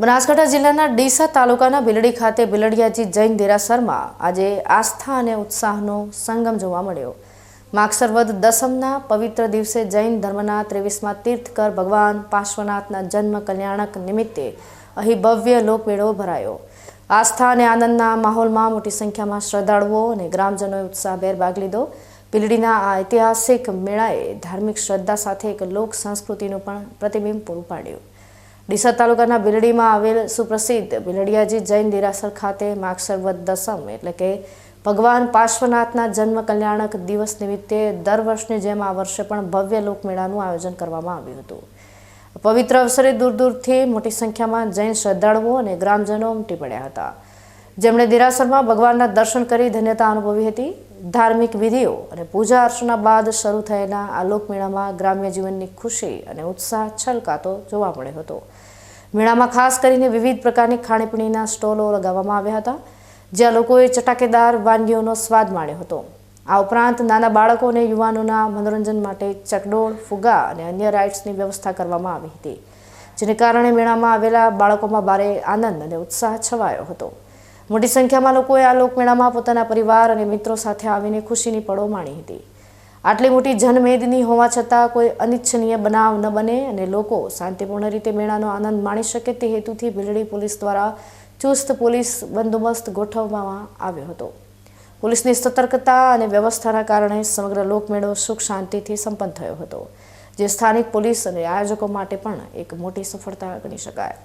બનાસકાંઠા જિલ્લાના ડીસા તાલુકાના બિલડી ખાતે બિલડિયાજી જૈન દેરાસરમાં આજે આસ્થા અને ઉત્સાહનો સંગમ જોવા મળ્યો. માગસર વદ દસમના પવિત્ર દિવસે જૈન ધર્મના ત્રેવીસમાં તીર્થકર ભગવાન પાર્શ્વનાથના જન્મ કલ્યાણક નિમિત્તે અહીં ભવ્ય લોકમેળો ભરાયો. આસ્થા અને આનંદના માહોલમાં મોટી સંખ્યામાં શ્રદ્ધાળુઓ અને ગ્રામજનોએ ઉત્સાહભેર ભાગ લીધો. બિલડીના આ ઐતિહાસિક મેળાએ ધાર્મિક શ્રદ્ધા સાથે એક લોક સંસ્કૃતિનું પણ પ્રતિબિંબ પૂરું પાડ્યું. ડીસા તાલુકાના બિલડીમાં આવેલ સુપ્રસિદ્ધ બિલડિયાજી જૈન દેરાસર ખાતે માગસર વદ દસમ એટલે કે ભગવાન પાર્શ્વનાથના જન્મ કલ્યાણક દિવસ નિમિત્તે દર વર્ષની જેમ આ વર્ષે પણ ભવ્ય લોકમેળાનું આયોજન કરવામાં આવ્યું હતું. પવિત્ર અવસરે દૂર દૂરથી મોટી સંખ્યામાં જૈન શ્રદ્ધાળુઓ અને ગ્રામજનો ઉમટી પડ્યા હતા. જેમણે દેરાસરમાં ભગવાનના દર્શન કરી ધન્યતા અનુભવી હતી. ધાર્મિક વિધિઓ અને પૂજા અર્ચના બાદ શરૂ થયેલા આ લોકમેળામાં ગ્રામ્ય જીવનની ખુશી અને ઉત્સાહ છલકાતો જોવા મળ્યો હતો. મેળામાં ખાસ કરીને વિવિધ પ્રકારની ખાણીપીણીના સ્ટોલો લગાવવામાં આવ્યા હતા, જ્યાં લોકોએ ચટાકેદાર વાનગીઓનો સ્વાદ માણ્યો હતો. આ ઉપરાંત નાના બાળકો અને યુવાનોના મનોરંજન માટે ચકડોળ, ફુગા અને અન્ય રાઇડ્સની વ્યવસ્થા કરવામાં આવી હતી, જેને કારણે મેળામાં આવેલા બાળકોમાં ભારે આનંદ અને ઉત્સાહ છવાયો હતો. મોટી સંખ્યામાં લોકોએ આ લોકમેળામાં પોતાના પરિવાર અને મિત્રો સાથે આવીને ખુશીની પળો માણી હતી. આટલી મોટી જનમેદની હોવા છતાં કોઈ અનિચ્છનીય બનાવ ન બને અને લોકો શાંતિપૂર્ણ રીતે મેળાનો આનંદ માણી શકે તે હેતુથી ભીલડી પોલીસ દ્વારા ચુસ્ત પોલીસ બંદોબસ્ત ગોઠવવામાં આવ્યો હતો. પોલીસની સતર્કતા અને વ્યવસ્થાના કારણે સમગ્ર લોકમેળો સુખ શાંતિથી સંપન્ન થયો હતો, જે સ્થાનિક પોલીસ અને આયોજકો માટે પણ એક મોટી સફળતા ગણી શકાય.